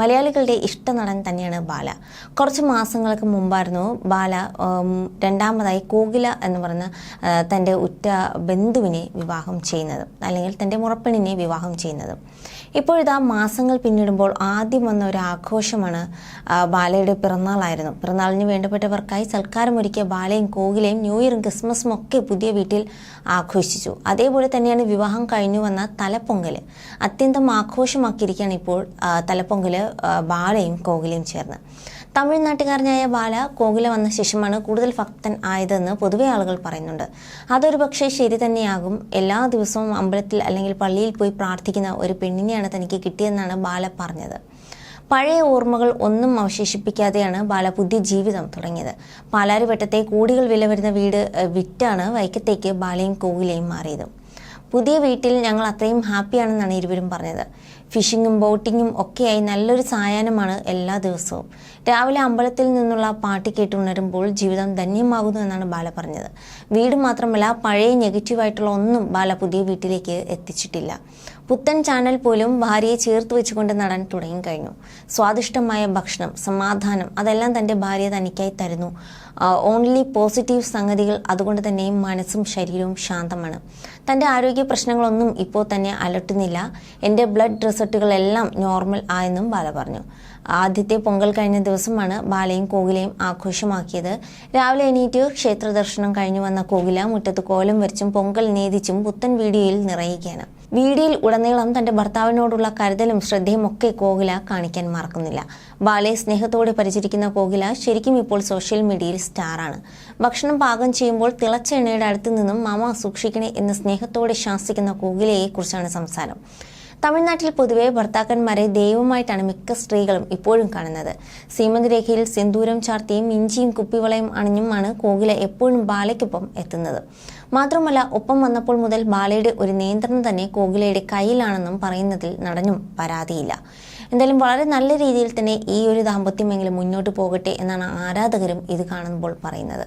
മലയാളികളുടെ ഇഷ്ട നടൻ തന്നെയാണ് ബാല. കുറച്ച് മാസങ്ങൾക്ക് മുമ്പായിരുന്നു ബാല രണ്ടാമതായി കോകില എന്ന് പറഞ്ഞ തന്റെ ഉറ്റ ബന്ധുവിനെ വിവാഹം ചെയ്യുന്നത് അല്ലെങ്കിൽ തന്റെ മുറപ്പെണ്ണിനെ വിവാഹം ചെയ്യുന്നത്. ഇപ്പോഴിതാ മാസങ്ങൾ പിന്നിടുമ്പോൾ ആദ്യം വന്ന ഒരു ആഘോഷമാണ് ബാലയുടെ പിറന്നാളായിരുന്നു. പിറന്നാളിന് വേണ്ടപ്പെട്ടവർക്കായി സൽക്കാരമൊരുക്കിയ ബാലയും കോകിലയും ന്യൂ ഇയറും ക്രിസ്മസും ഒക്കെ പുതിയ വീട്ടിൽ ആഘോഷിച്ചു. അതേപോലെ തന്നെയാണ് വിവാഹം കഴിഞ്ഞു വന്ന തലപ്പൊങ്കൽ അത്യന്തം ആഘോഷമാക്കിയിരിക്കുകയാണ് ഇപ്പോൾ തലപ്പൊങ്കൽ ബാലയും കോകിലയും ചേർന്ന്. തമിഴ്നാട്ടുകാരനായ ബാല കോകില വന്ന ശേഷമാണ് കൂടുതൽ ഭക്തൻ ആയതെന്ന് പൊതുവെ ആളുകൾ പറയുന്നുണ്ട്. അതൊരു പക്ഷേ ശരി തന്നെയാകും. എല്ലാ ദിവസവും അമ്പലത്തിൽ അല്ലെങ്കിൽ പള്ളിയിൽ പോയി പ്രാർത്ഥിക്കുന്ന ഒരു പെണ്ണിനെയാണ് തനിക്ക് കിട്ടിയതെന്നാണ് ബാല പറഞ്ഞത്. പഴയ ഓർമ്മകൾ ഒന്നും അവശേഷിപ്പിക്കാതെയാണ് ബാല പുതിയ ജീവിതം തുടങ്ങിയത്. പാലാരിവട്ടത്തെ കോടികൾ വില വരുന്ന വീട് വിറ്റാണ് വൈക്കത്തേക്ക് ബാലയും കോകിലയും മാറിയത്. പുതിയ വീട്ടിൽ ഞങ്ങൾ അത്രയും ഹാപ്പിയാണെന്നാണ് ഇരുവരും പറഞ്ഞത്. ഫിഷിങ്ങും ബോട്ടിങ്ങും ഒക്കെയായി നല്ലൊരു സായാഹ്നമാണ് എല്ലാ ദിവസവും. രാവിലെ അമ്പലത്തിൽ നിന്നുള്ള പാട്ട് കേട്ടുണരുമ്പോൾ ജീവിതം ധന്യമാകുന്നു എന്നാണ് ബാല പറഞ്ഞത്. വീട് മാത്രമല്ല പഴയ നെഗറ്റീവായിട്ടുള്ള ഒന്നും ബാല പുതിയ വീട്ടിലേക്ക് എത്തിച്ചിട്ടില്ല. പുത്തൻ ചാനൽ പോലും ഭാര്യയെ ചേർത്ത് വെച്ചുകൊണ്ട് നടാൻ തുടങ്ങി കഴിഞ്ഞു. സ്വാദിഷ്ടമായ ഭക്ഷണം സമാധാനം അതെല്ലാം തന്റെ ഭാര്യ തനിക്കായി തരുന്നു. ഓൺലി പോസിറ്റീവ് സംഗതികൾ അതുകൊണ്ട് തന്നെയും മനസ്സും ശരീരവും ശാന്തമാണ്. തന്റെ ആരോഗ്യ പ്രശ്നങ്ങളൊന്നും ഇപ്പോൾ തന്നെ അലട്ടുന്നില്ല. എന്റെ ബ്ലഡ് റിസൾട്ടുകളെല്ലാം നോർമൽ ആയെന്നും ബാല പറഞ്ഞു. ആദ്യത്തെ പൊങ്കൽ കഴിഞ്ഞ ദിവസമാണ് ബാലയും കോകിലയും ആഘോഷമാക്കിയത്. രാവിലെ എണീറ്റ് ക്ഷേത്ര ദർശനം കഴിഞ്ഞു വന്ന കോകില മുറ്റത്ത് കോലം വരച്ചും പൊങ്കൽ നേദിച്ചും പുത്തൻ വീഡിയോയിൽ നിറയുകയാണ്. വീഡിയോയിൽ ഉടനീളം തന്റെ ഭർത്താവിനോടുള്ള കരുതലും ശ്രദ്ധയും ഒക്കെ കോകില കാണിക്കാൻ മറക്കുന്നില്ല. ബാലയെ സ്നേഹത്തോടെ പരിചരിക്കുന്ന കോകില ശരിക്കും ഇപ്പോൾ സോഷ്യൽ മീഡിയയിൽ സ്റ്റാറാണ്. ഭക്ഷണം പാകം ചെയ്യുമ്പോൾ തിളച്ച എണ്ണയുടെ അടുത്ത് നിന്നും മാമ സൂക്ഷിക്കണേ എന്ന് സ്നേഹത്തോടെ ശാസിക്കുന്ന കോകിലയെ കുറിച്ചാണ് സംസാരം. തമിഴ്നാട്ടിൽ പൊതുവെ ഭർത്താക്കന്മാരെ ദൈവമായിട്ടാണ് മിക്ക സ്ത്രീകളും ഇപ്പോഴും കാണുന്നത്. സീമന്തരേഖയിൽ സിന്ദൂരം ചാർത്തിയും ഇഞ്ചിയും കുപ്പിവളയും അണിഞ്ഞുമാണ് കോകില എപ്പോഴും ബാലയ്ക്കൊപ്പം എത്തുന്നത്. മാത്രമല്ല ഒപ്പം വന്നപ്പോൾ മുതൽ ബാലയുടെ ഒരു നിയന്ത്രണം തന്നെ കോകിലയുടെ കയ്യിലാണെന്നും പറയുന്നതിൽ നടനും പരാതിയില്ല. എന്തായാലും വളരെ നല്ല രീതിയിൽ തന്നെ ഈ ഒരു ദാമ്പത്യമെങ്കിലും മുന്നോട്ട് പോകട്ടെ എന്നാണ് ആരാധകരും ഇത് കാണുമ്പോൾ പറയുന്നത്.